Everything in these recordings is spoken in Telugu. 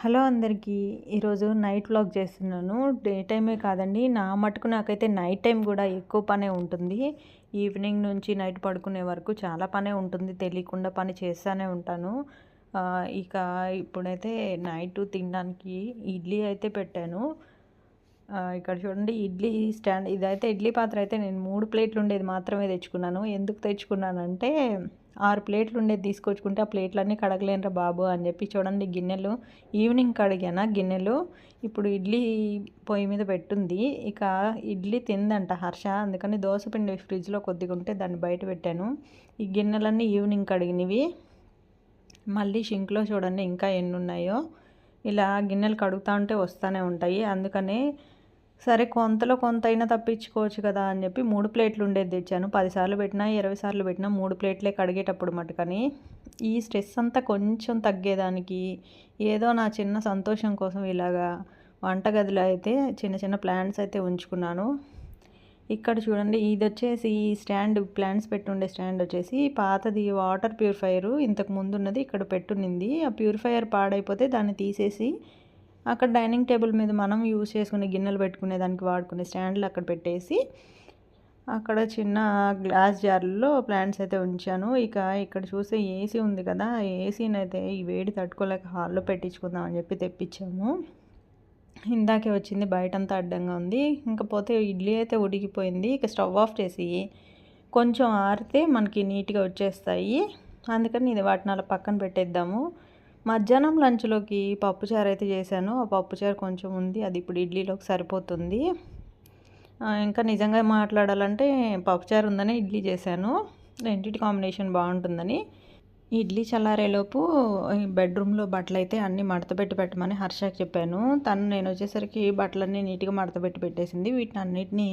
హలో అందరికీ. ఈరోజు నైట్ వ్లాగ్ చేస్తున్నాను. డే టైమే కాదండి. నా మటుకు నాకైతే నైట్ టైం కూడా ఎక్కువ పనే ఉంటుంది. ఈవినింగ్ నుంచి నైట్ పడుకునే వరకు చాలా పనే ఉంటుంది. తెలియకుండా పని చేస్తూనే ఉంటాను. ఇక ఇప్పుడైతే నైట్ తినడానికి ఇడ్లీ అయితే పెట్టాను. ఇక్కడ చూడండి ఇడ్లీ స్టాండ్ ఇదైతే ఇడ్లీ పాత్ర అయితే నేను మూడు ప్లేట్లు ఉండేది మాత్రమే తెచ్చుకున్నాను. ఎందుకు తెచ్చుకున్నానంటే ఆరు ప్లేట్లు ఉండేది తీసుకొచ్చుకుంటే ఆ ప్లేట్లన్నీ కడగలేనురా బాబు అని చెప్పి చూడండి గిన్నెలు. ఈవినింగ్ కడిగాను గిన్నెలు. ఇప్పుడు ఇడ్లీ పొయ్యి మీద పెట్టుంది. ఇక ఇడ్లీ తిందంట హర్ష అందుకని దోశ పిండి ఫ్రిడ్జ్లో కొద్దిగా ఉంటే దాన్ని బయట పెట్టాను. ఈ గిన్నెలన్నీ ఈవినింగ్ కడిగినవి. మళ్ళీ షింక్లో చూడండి ఇంకా ఎన్ని ఉన్నాయో ఇలా గిన్నెలు కడుగుతూ ఉంటే వస్తూనే ఉంటాయి. అందుకనే సరే కొంతలో కొంత అయినా తప్పించుకోవచ్చు కదా అని చెప్పి మూడు ప్లేట్లు ఉండేది తెచ్చాను. పదిసార్లు పెట్టినా ఇరవై సార్లు పెట్టినా మూడు ప్లేట్లే కడిగేటప్పుడు మటుకని. ఈ స్ట్రెస్ అంతా కొంచెం తగ్గేదానికి ఏదో నా చిన్న సంతోషం కోసం ఇలాగా వంటగదిలో అయితే చిన్న చిన్న ప్లాంట్స్ అయితే ఉంచుకున్నాను. ఇక్కడ చూడండి ఇది వచ్చేసి ఈ స్టాండ్ ప్లాంట్స్ పెట్టుండే స్టాండ్ వచ్చేసి పాతది వాటర్ ప్యూరిఫైయర్. ఇంతకు ముందు ఉన్నది ఇక్కడ పెట్టునింది. ఆ ప్యూరిఫైయర్ పాడైపోతే దాన్ని తీసేసి అక్కడ డైనింగ్ టేబుల్ మీద మనం యూజ్ చేసుకునే గిన్నెలు పెట్టుకునే దానికి వాడుకునే స్టాండ్లు అక్కడ పెట్టేసి అక్కడ చిన్న గ్లాస్ జార్లలో ప్లాంట్స్ అయితే ఉంచాను. ఇక ఇక్కడ చూస్తే ఏసీ ఉంది కదా ఏసీని అయితే ఈ వేడి తట్టుకోలేక హాల్లో పెట్టించుకుందాం అని చెప్పి తెప్పించాము. ఇందాకే వచ్చింది బయటంతా అడ్డంగా ఉంది. ఇంకా పోతే ఇడ్లీ అయితే ఉడికిపోయింది. ఇక స్టవ్ ఆఫ్ చేసి కొంచెం ఆరితే మనకి నీట్గా వచ్చేస్తాయి. అందుకని ఇది వాటిని అలా పక్కన పెట్టేద్దాము. మధ్యాహ్నం లంచ్లోకి పప్పుచారు అయితే చేశాను. ఆ పప్పుచారు కొంచెం ఉంది. అది ఇప్పుడు ఇడ్లీలోకి సరిపోతుంది. ఇంకా నిజంగా మాట్లాడాలంటే పప్పుచారు ఉందని ఇడ్లీ చేశాను. రెండింటి కాంబినేషన్ బాగుంటుందని. ఇడ్లీ చల్లారేలోపు బెడ్రూమ్లో బట్టలు అయితే అన్నీ మడతపెట్టి పెట్టమని హర్షకి చెప్పాను. తను నేను వచ్చేసరికి బట్టలన్నీ నీట్గా మడతపెట్టి పెట్టేసింది. వీటిని అన్నిటినీ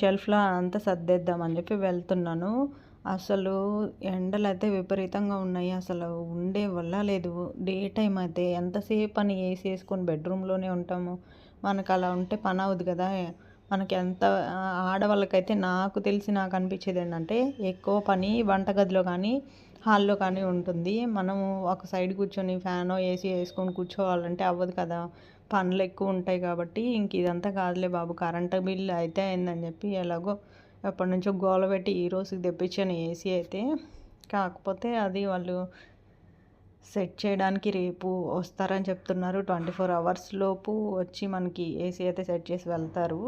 షెల్ఫ్లో అంతా సర్దేద్దామని చెప్పి వెళ్తున్నాను. అసలు ఎండలు అయితే విపరీతంగా ఉన్నాయి. అసలు ఉండే వల్ల లేదు. డే టైం అయితే ఎంతసేపు అని ఏసీ వేసుకొని బెడ్రూమ్లోనే ఉంటాము. మనకు అలా ఉంటే పని అవ్వదు కదా. మనకి ఎంత ఆడవాళ్ళకైతే నాకు తెలిసి నాకు అనిపించేది ఏంటంటే ఎక్కువ పని వంటగదిలో కానీ హాల్లో కానీ ఉంటుంది. మనము ఒక సైడ్ కూర్చొని ఫ్యాన్ ఏసీ వేసుకొని కూర్చోవాలంటే అవ్వదు కదా. పనులు ఎక్కువ ఉంటాయి కాబట్టి ఇంక ఇదంతా కాదులే బాబు. కరెంటు బిల్ అయితే అయిందని చెప్పి ఎలాగో ఎప్పటి నుంచో గోల పెట్టి ఈ రోజుకి తెప్పించాను ఏసీ అయితే. కాకపోతే అది వాళ్ళు సెట్ చేయడానికి రేపు వస్తారని చెప్తున్నారు. ట్వంటీ ఫోర్ అవర్స్ లోపు వచ్చి మనకి ఏసీ అయితే సెట్ చేసి వెళ్తారు.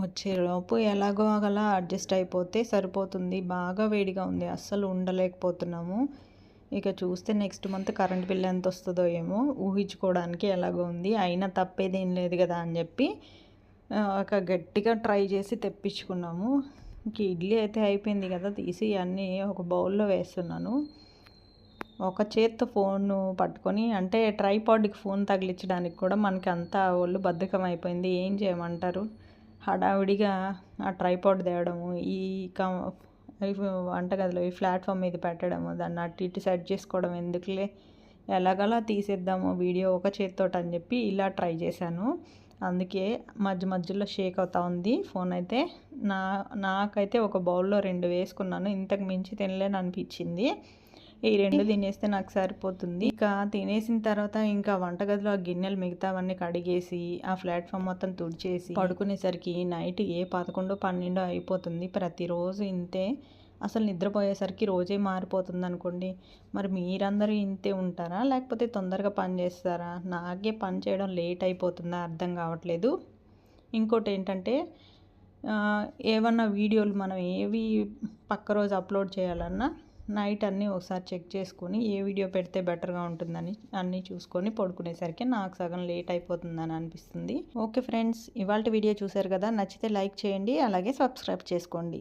వచ్చేలోపు ఎలాగో అలా అడ్జస్ట్ అయిపోతే సరిపోతుంది. బాగా వేడిగా ఉంది. అస్సలు ఉండలేకపోతున్నాము. ఇక చూస్తే నెక్స్ట్ మంత్ కరెంట్ బిల్ ఎంత వస్తుందో ఏమో ఊహించుకోవడానికి ఎలాగో ఉంది. అయినా తప్పేదేం లేదు కదా అని చెప్పి ఒక గట్టిగా ట్రై చేసి తెప్పించుకున్నాము. ఇంక ఇడ్లీ అయితే అయిపోయింది కదా తీసి అన్నీ ఒక బౌల్లో వేస్తున్నాను. ఒక చేత్తో ఫోన్ పట్టుకొని అంటే ట్రైపాడ్కి ఫోన్ తగిలించడానికి కూడా మనకి అంతా ఒళ్ళు బద్ధకం అయిపోయింది. ఏం చేయమంటారు? హడావిడిగా ఆ ట్రైపాడ్ తేవడము ఈ కం వంటగదిలో ఈ ప్లాట్ఫామ్ మీద పెట్టడము దాన్ని అటు ఇటు సెట్ చేసుకోవడం ఎందుకులే? ఎలాగలా తీసేద్దాము వీడియో ఒక చేత్తోటి అని చెప్పి ఇలా ట్రై చేశాను. అందుకే మధ్య మధ్యలో షేక్ అవుతా ఉంది ఫోన్ అయితే. నా నాకైతే ఒక బౌల్లో రెండు వేసుకున్నాను. ఇంతకు మించి తినలేను అనిపించింది. ఈ రెండు తినేస్తే నాకు సరిపోతుంది. ఇక తినేసిన తర్వాత ఇంకా వంటగదిలో ఆ గిన్నెలు మిగతావన్నీ కడిగేసి ఆ ప్లాట్ఫామ్ మొత్తం తుడిచేసి పడుకునేసరికి నైట్ ఏ పదకొండో పన్నెండో అయిపోతుంది. ప్రతిరోజు ఇంతే. అసలు నిద్రపోయేసరికి రోజే మారిపోతుంది అనుకోండి మరి మీరందరూ ఇంతే ఉంటారా? లేకపోతే తొందరగా పని చేస్తారా? నాకే పని చేయడం లేట్ అయిపోతుందా? అర్థం కావట్లేదు. ఇంకోటి ఏంటంటే ఏమన్నా వీడియోలు మనం ఏవి పక్క రోజు అప్లోడ్ చేయాలన్నా నైట్ అన్నీ ఒకసారి చెక్ చేసుకొని ఏ వీడియో పెడితే బెటర్గా ఉంటుందని అన్నీ చూసుకొని పడుకునేసరికి నాకు సగం లేట్ అయిపోతుందని అనిపిస్తుంది. ఓకే ఫ్రెండ్స్ ఇవాళ వీడియో చూశారు కదా? నచ్చితే లైక్ చేయండి అలాగే సబ్స్క్రైబ్ చేసుకోండి.